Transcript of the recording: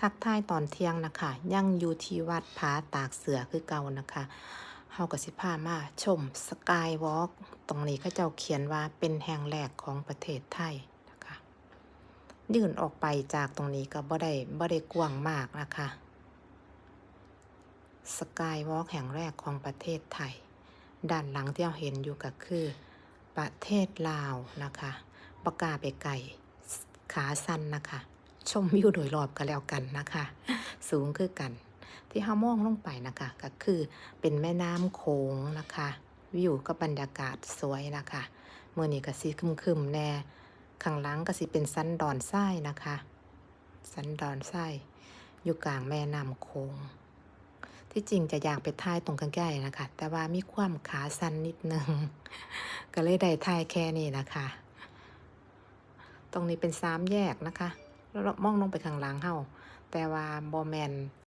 ทักทายตอนเที่ยงนะคะยังอยู่ที่วัดผาตากเสือคือเก่านะคะเฮากับสิพามาชมสกายวอล์กตรงนี้เขาเจ้าเขียนว่าเป็นแห่งแรกของประเทศไทยนะคะยื่นออกไปจากตรงนี้ก็บ่ได้บ่ได้กว้างมากนะคะสกายวอล์กแห่งแรกของประเทศไทย ด้านหลังที่เราเห็นอยู่ก็คือ ประเทศลาวนะคะปากกาไปไก่ขาสั้นนะคะ ชมวิวโดยรอบก็แล้วกันนะคะ สูงคือกัน ที่เฮามองลงไปนะคะ ก็คือเป็นแม่น้ำโขงนะคะวิวกับรรยากาศสวยนะคะเมื่อนี้ก็สีคึมๆแน่ข้างหลังก็สิเป็นสันดอนทรายนะคะ สันดอนทรายอยู่กลางแม่น้ำโขงที่จริงจะอยากไปถ่ายตรงใกล้ๆนะคะ แต่ว่ามีความขาสั้นนิดนึง ก็เลยได้ถ่ายแค่นี้นะคะ ตรงนี้เป็นสามแยกนะคะ มองลงไปข้างหลังเฮาแต่ว่าบอแมน